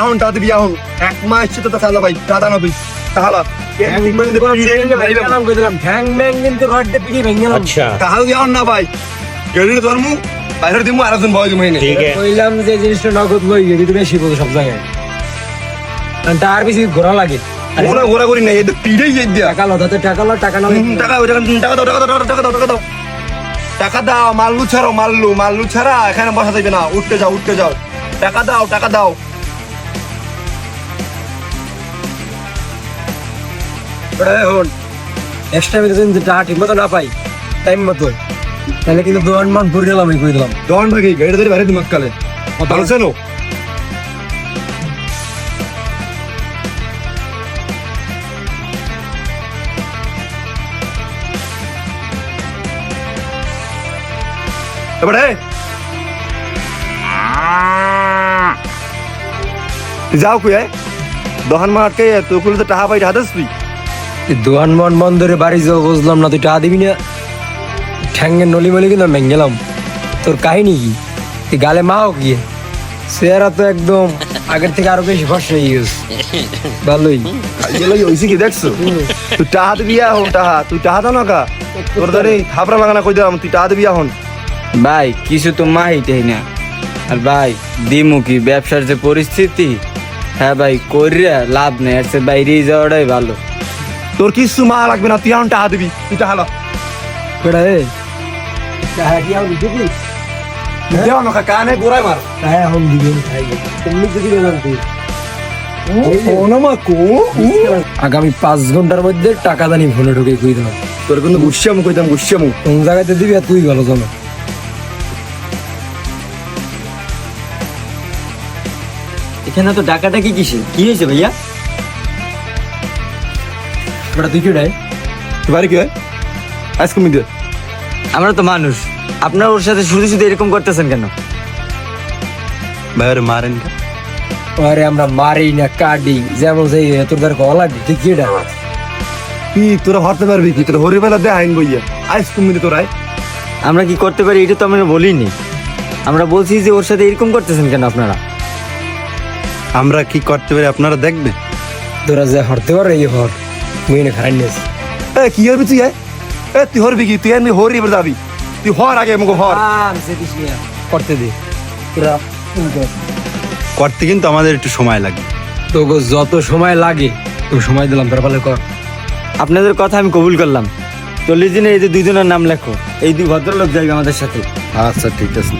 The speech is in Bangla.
এখন তাড়াতাড়ি এখন এক মাস ছিল তো সালা ভাই দাদা না তাহলে আচ্ছা। না ভাই। গেলি বাইরে দিমু আর একজন ভয় দিমু ঘোরা লাগে। ঘোরা ঘোরা করি না এটা দিয়া। টাকা লো তাতে টাকা লো টাকা নাও টাকা টাকা দাও টাকা দাও টাকা দাও টাকা দাও টাকা দাও। মাল্লু ছাড়ো মাল্লু মাল্লু ছাড়া এখানে বসা যাবে না। উঠতে যাও উঠতে যাও। টাকা দাও টাকা দাও। এখন নেক্সট টাইমে যদি টাকা ঠিক মতো না পাই টাইম মতো তাহলে কিন্তু দোয়ান মান ভরে গেলাম আমি কই দিলাম। দন ভাগি গাড়ি ধরে বাইরে দিমাগ কালে ভালো ছিল এবারে। যাও কুয়ে দহন মা আটকে তুই তো টাকা পাই হাদাস তুই দোয়ান মান বন্দরে বাড়ি যাও বুঝলাম না তুই টাকা দিবি না ঠ্যাঙ্গের নলি মলি কিন্তু ভেঙে গেলাম। তোর কাহিনী কি? তুই গালে মাও কি? চেহারা তো একদম আগের থেকে আরও বেশি ফর্সা হয়ে গেছে। ভালোই। হইছে কি দেখছ? তুই টাহা দিবি এখন টাহা। তুই টাহা দাও না কা? তোর ধরে থাপড়া লাগানা কই দিলাম তুই টাহা দিবি এখন। ভাই কিছু তো মাহিটাই না। আর ভাই দিমু কি ব্যবসার যে পরিস্থিতি? হ্যাঁ ভাই করিয়া লাভ নেই আর সে বাইরে যাওয়াটাই ভালো। তোর কিছু মা লাগবে না তুই এখন টাহা দিবি তুই টাহা লা। বেটা এ? টাকা কি আমি দিবি? দেওয়া না কানে গোড়ায় মার। টাকা এখন দিবি খাই তুমি যদি গেলাম তুই আগামী পাঁচ ঘণ্টার মধ্যে টাকা দানি ফোনে ঢুকে কই দিলাম তোর কিন্তু গুছিয়ামু কইতাম গুছিয়ামু কোন জায়গাতে দিবি আর তুই ভালো জানো এখানে তো ডাকাটা কি কিসে কি হয়েছে ভাইয়া? বেটা তুই কি বাড়ি কি হয় আজ কমি দে আমরা তো মানুষ। আপনারা ওর সাথে শুধু শুধু এরকম করতেছেন কেন? ভাই ওরে মারেন কা আরে আমরা মারি না কাটি। যেমন সেই তোর দ্বার তুই কি কি তোরা হরতে পারবি কি? তোর হরি বেলা দে আইন বইয়া। আজ কমি দে তোর আয় আমরা কি করতে পারি এটা তো আমরা বলিনি। আমরা বলছি যে ওর সাথে এরকম করতেছেন কেন আপনারা? আমরা কি করতে পারি আপনারা দেখবেন? তোরা যে হরতে পারে এই হর। মুই না খারাই নিস। এ কি হরবি তুই এ? তুই হরবি কি? তুই এমনি হরি এবার যাবি। তুই হর আগে মুখ হর। করতে দে। করতে কিন্তু আমাদের একটু সময় লাগে। তোকে যত সময় লাগে ওই সময় দিলাম তোর পালে কর। আপনাদের কথা আমি কবুল করলাম। চল্লিশ দিনে এই যে দুইজনের নাম লেখো এই দুই ভদ্রলোক যাইবে আমাদের সাথে। আচ্ছা ঠিক আছে।